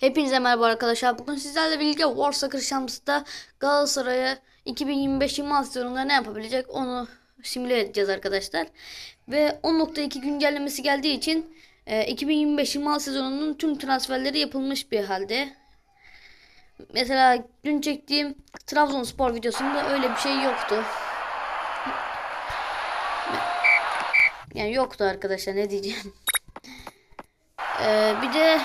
Hepinize merhaba arkadaşlar. Bugün sizlerle birlikte War Soccer Champions'ta Galatasaray'a 2025-26 sezonunda ne yapabilecek onu simüle edeceğiz arkadaşlar. Ve 10.2 güncellemesi geldiği için e, 2025-26 sezonunun tüm transferleri yapılmış bir halde. Mesela dün çektiğim Trabzonspor videosunda öyle bir şey yoktu. Yani yoktu arkadaşlar ne diyeceğim. Ee, bir de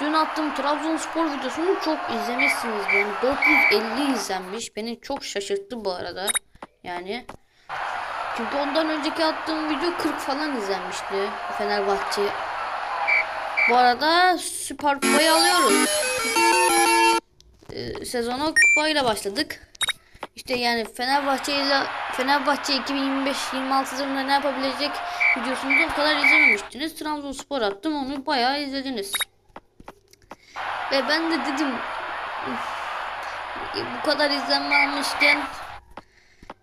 dün attığım Trabzonspor videosunu çok izlemişsiniz. Yani 450 izlenmiş. Beni çok şaşırttı bu arada. Yani. Çünkü ondan önceki attığım video 40 falan izlenmişti. Fenerbahçe. Bu arada Süper Kupayı alıyoruz. Ee, sezona kupayla başladık. İşte yani Fenerbahçe ile Fenerbahçe 2025-26 sezonunda ne yapabilecek videosunu o kadar izlememiştiniz. Trabzonspor attım onu bayağı izlediniz. Ve ben de dedim bu kadar izlenme almışken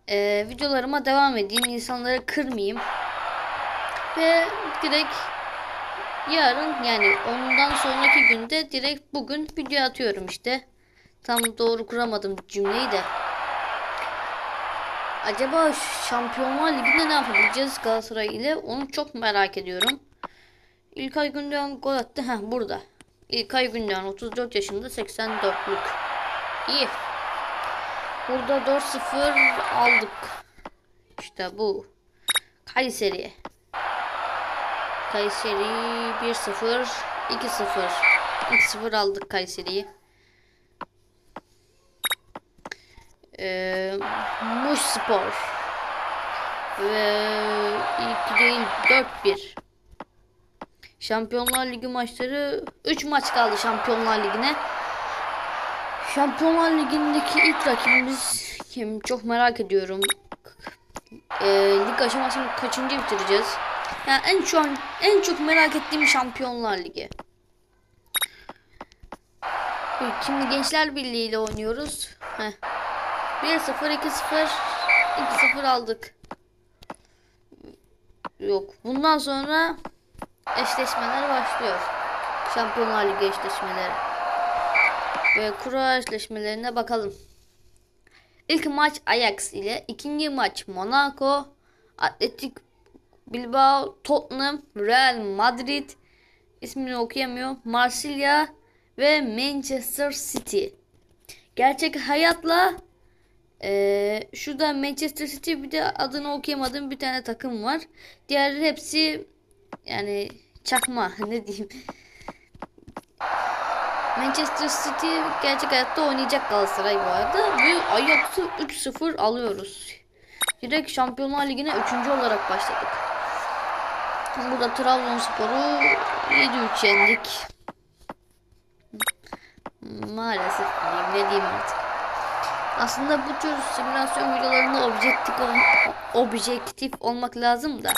e, videolarıma devam edeyim. insanları kırmayayım. Ve direkt yarın yani ondan sonraki günde direkt bugün video atıyorum işte. Tam doğru kuramadım cümleyi de. Acaba Şampiyonlar Ligi'nde ne yapabileceğiz Galatasaray ile? Onu çok merak ediyorum. İlkay Gündoğan gol attı. Heh burada. İlkay Gündoğan 34 yaşında 84'lük. İyi. Burada 4-0 aldık. İşte bu. Kayseri. Kayseri 1-0 2-0 2-0 aldık Kayseri'yi. Ee, Muş Spor ve ilk değil 4-1 Şampiyonlar Ligi maçları 3 maç kaldı Şampiyonlar Ligi'ne Şampiyonlar Ligi'ndeki ilk rakibimiz kim çok merak ediyorum ee, lig aşamasını kaçıncı bitireceğiz yani en şu an en çok merak ettiğim Şampiyonlar Ligi Şimdi Gençler Birliği ile oynuyoruz Heh. 1-0, 2-0, 2-0 aldık. Yok. Bundan sonra eşleşmeler başlıyor. Şampiyonlar Ligi eşleşmeleri. Ve kura eşleşmelerine bakalım. İlk maç Ajax ile, ikinci maç Monaco, Atletik Bilbao, Tottenham, Real Madrid, ismini okuyamıyor, Marsilya ve Manchester City. Gerçek hayatla ee, şurada Manchester City bir de adını okuyamadığım bir tane takım var. Diğerleri hepsi yani çakma ne diyeyim. Manchester City gerçek hayatta oynayacak Galatasaray bu arada. Ve Ajax'ı 3-0 alıyoruz. Direkt Şampiyonlar Ligi'ne 3. olarak başladık. Burada Trabzonspor'u 7-3 yendik. Maalesef diyeyim ne diyeyim artık. Aslında bu tür simülasyon videolarında objektif, ol objektif olmak lazım da.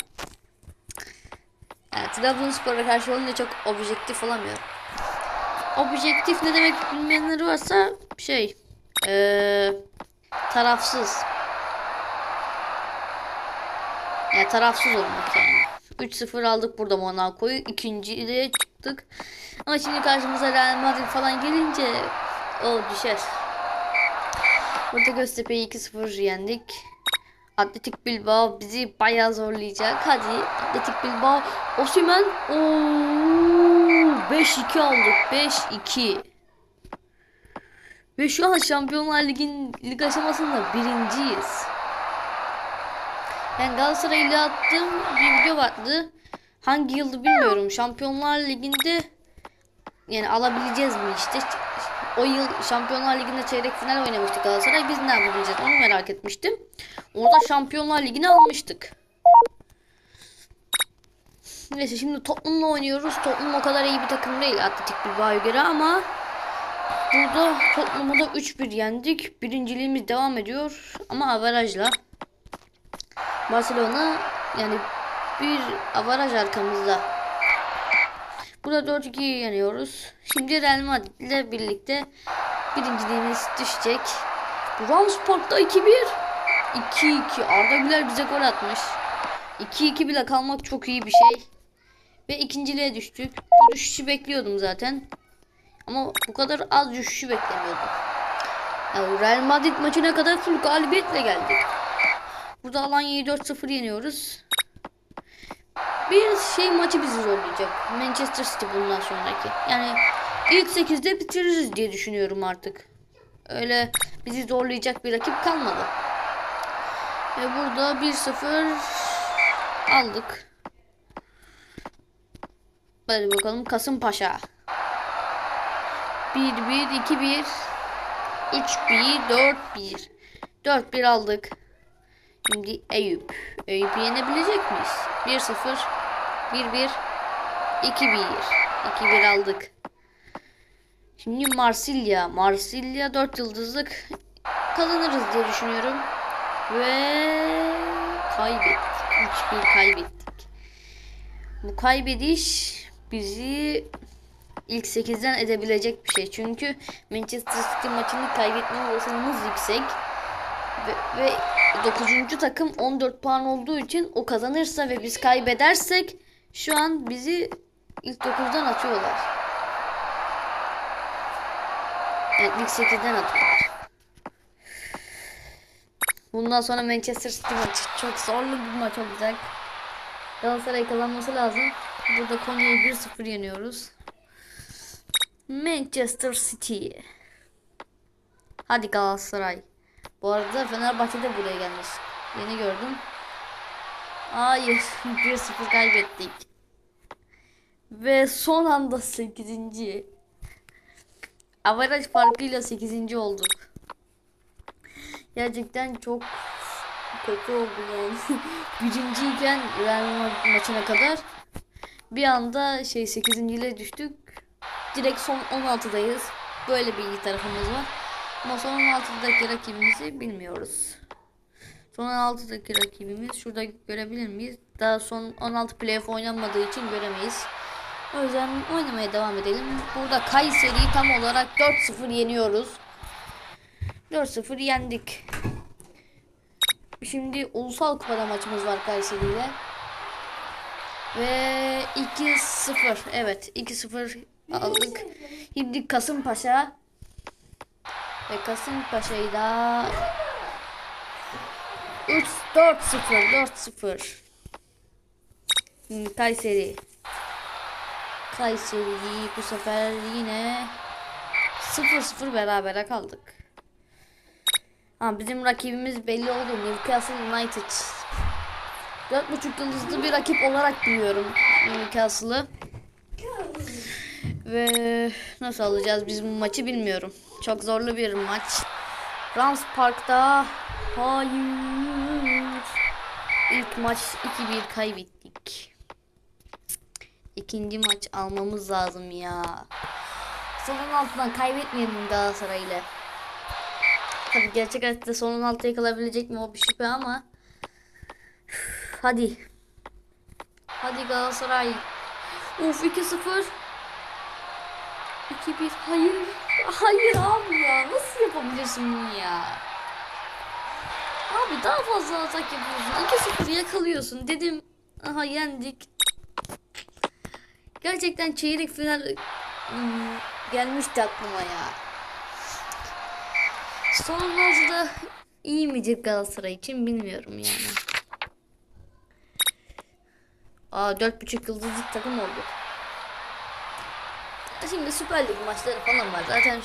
Trabzonspor'a karşı olunca çok objektif olamıyorum. Objektif ne demek bilmeyenler varsa şey ee, tarafsız. Yani tarafsız olmak yani. 3-0 aldık burada Monaco'yu. İkinciye çıktık. Ama şimdi karşımıza Real Madrid falan gelince o düşer. Burada Göztepe'yi 2-0 yendik. Atletik Bilbao bizi bayağı zorlayacak. Hadi Atletik Bilbao. Osimhen. Oo 5-2 aldık. 5-2. Ve şu an Şampiyonlar Ligi'nin lig aşamasında birinciyiz. Ben Galatasaray ile attığım bir video vardı. Hangi yıldı bilmiyorum. Şampiyonlar Ligi'nde yani alabileceğiz mi işte o yıl Şampiyonlar Ligi'nde çeyrek final oynamıştık Galatasaray. Biz ne yapabileceğiz onu merak etmiştim. Orada Şampiyonlar Ligi'ni almıştık. Neyse şimdi Tottenham'la oynuyoruz. Tottenham o kadar iyi bir takım değil Atletik Bilbao'ya göre ama burada Tottenham'ı da 3-1 yendik. Birinciliğimiz devam ediyor ama avarajla. Barcelona yani bir avaraj arkamızda. Burada 4-2 yeniyoruz. Şimdi Real Madrid ile birlikte birinciliğimiz düşecek. Ramsport'ta 2-1. 2-2. Arda Güler bize gol atmış. 2-2 bile kalmak çok iyi bir şey. Ve ikinciliğe düştük. Bu düşüşü bekliyordum zaten. Ama bu kadar az düşüşü beklemiyordum. Yani Real Madrid maçına kadar full galibiyetle geldik. Burada Alanya'yı 4-0 yeniyoruz. Bir şey maçı bizi zorlayacak. Manchester City bundan sonraki. Yani ilk 8'de bitiririz diye düşünüyorum artık. Öyle bizi zorlayacak bir rakip kalmadı. Ve burada 1-0 aldık. Hadi bakalım Kasımpaşa. 1-1, 2-1, 3-1, 4-1. 4-1 aldık. Şimdi Eyüp. Eyüp'ü yenebilecek miyiz? 1-0, 1-1, 2-1. 2-1 aldık. Şimdi Marsilya. Marsilya 4 yıldızlık kazanırız diye düşünüyorum. Ve kaybettik. 3-1 kaybettik. Bu kaybediş bizi ilk 8'den edebilecek bir şey. Çünkü Manchester City maçını kaybetme olasılığımız yüksek. Ve, ve 9. takım 14 puan olduğu için o kazanırsa ve biz kaybedersek şu an bizi ilk 9'dan atıyorlar. Evet ilk 8'den atıyorlar. Bundan sonra Manchester City maçı çok zorlu bir maç olacak. Galatasaray kazanması lazım. Burada Konya'yı 1-0 yeniyoruz. Manchester City. Hadi Galatasaray. Bu arada Fenerbahçe de buraya gelmiş. Yeni gördüm. Hayır. 1-0 kaybettik. Ve son anda 8. Avaraj farkıyla 8. olduk. Gerçekten çok kötü oldu yani. Birinciyken Real Madrid maçına kadar bir anda şey 8. ile düştük. Direkt son 16'dayız. Böyle bir iyi tarafımız var. Ama son 16'daki rakibimizi bilmiyoruz. Son 16'daki rakibimiz şurada görebilir miyiz? Daha son 16 playoff oynanmadığı için göremeyiz. O yüzden oynamaya devam edelim. Burada Kayseri'yi tam olarak 4-0 yeniyoruz. 4-0 yendik. Şimdi ulusal kupada maçımız var Kayseri ile. Ve 2-0. Evet 2-0 aldık. Şimdi Kasımpaşa. Ve Kasımpaşa'yı da 3 4-0 4-0. Şimdi Kayseri. Kayseri bu sefer yine 0-0 berabere kaldık. Ha, bizim rakibimiz belli oldu. Newcastle United. 4.5 yıldızlı bir rakip olarak biliyorum Newcastle'ı. Ve nasıl alacağız biz bu maçı bilmiyorum. Çok zorlu bir maç. Rams Park'ta hayır. İlk maç 2-1 kaybettik. İkinci maç almamız lazım ya. Son 16'dan kaybetmeyelim Galatasaray ile. Tabii gerçek hayatta son 16'ya kalabilecek mi o bir şüphe ama. Üf, Hadi. Hadi Galatasaray. Uf 2-0. 2-1. Hayır. Hayır abi ya. Nasıl yapabilirsin bunu ya? Abi daha fazla atak yapıyorsun. 2-0 yakalıyorsun. Dedim aha yendik. Gerçekten çeyrek final hmm, gelmişti aklıma ya. Son da iyi midir Galatasaray için bilmiyorum yani. Aa 4.5 yıldızlık takım oldu. Şimdi Süper Lig maçları falan var. Zaten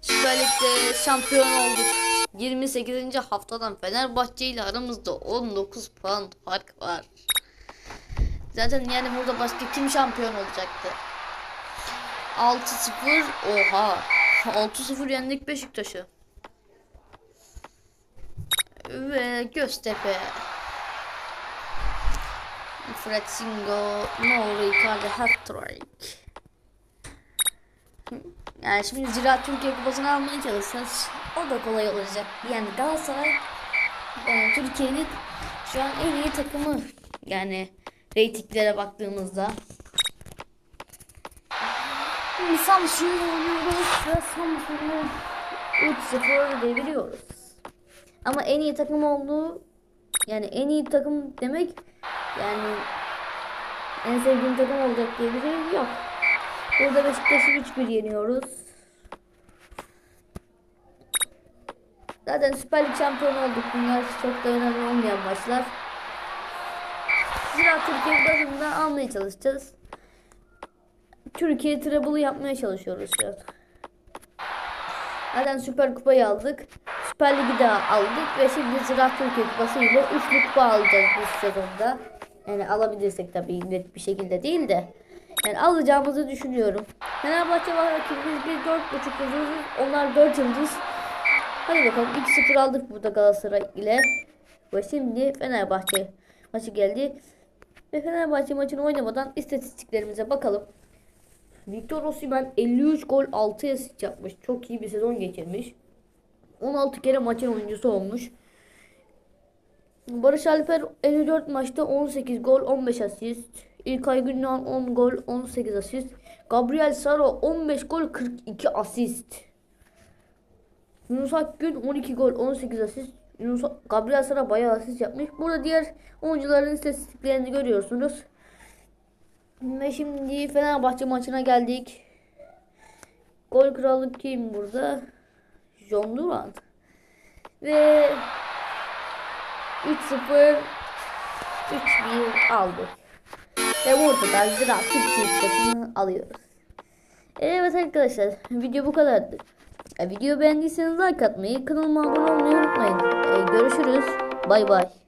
Süper Lig'de şampiyon olduk. 28. haftadan Fenerbahçe ile aramızda 19 puan fark var. Zaten yani burada başka kim şampiyon olacaktı? 6-0 oha 6-0 yendik Beşiktaş'ı. Ve Göztepe. Fratsingo, Mauro Icardi, hat-trick. Yani şimdi Ziraat Türkiye Kupası'nı almaya çalışsanız o da kolay olacak. Yani Galatasaray yani Türkiye'nin şu an en iyi takımı. Yani reytinglere baktığımızda. Şimdi Samsun'u oynuyoruz ve Samsun'u 3-0 deviriyoruz. Ama en iyi takım olduğu yani en iyi takım demek yani en sevdiğim takım olacak diye bir şey yok. Burada Beşiktaş'ı 3-1 yeniyoruz. Zaten Süper Lig şampiyonu olduk. Bunlar çok da önemli olmayan maçlar. Zira Türkiye Kupası'nda almaya çalışacağız. Türkiye treble yapmaya çalışıyoruz şu an. Zaten Süper Kupayı aldık. Süper Lig'i de aldık ve şimdi Ziraat Türkiye Kupası ile üçlü kupa alacağız bu sezonda. Yani alabilirsek tabii net bir şekilde değil de. Yani alacağımızı düşünüyorum. Fenerbahçe var rakibimiz bir dört buçuk yıldız. Onlar dört yıldız. Hadi bakalım 2-0 aldık burada Galatasaray ile. Ve şimdi Fenerbahçe maçı geldi. Ve Fenerbahçe maçını oynamadan istatistiklerimize bakalım. Victor Osimhen 53 gol 6 asist yapmış. Çok iyi bir sezon geçirmiş. 16 kere maçın oyuncusu olmuş. Barış Alper 54 maçta 18 gol 15 asist. İlkay Gündoğan 10 gol 18 asist. Gabriel Saro 15 gol 42 asist. Yunus Akgün 12 gol 18 asist. Yunus Gabriel Sara bayağı asist yapmış. Burada diğer oyuncuların istatistiklerini görüyorsunuz. Ve şimdi Fenerbahçe maçına geldik. Gol kralı kim burada? John Duran. Ve 3-0 3-1 aldık. Ve burada da Türkiye Kupası'nı alıyoruz. Evet arkadaşlar video bu kadardı. E, video beğendiyseniz like atmayı, kanalıma abone olmayı unutmayın. E, görüşürüz. Bay bay.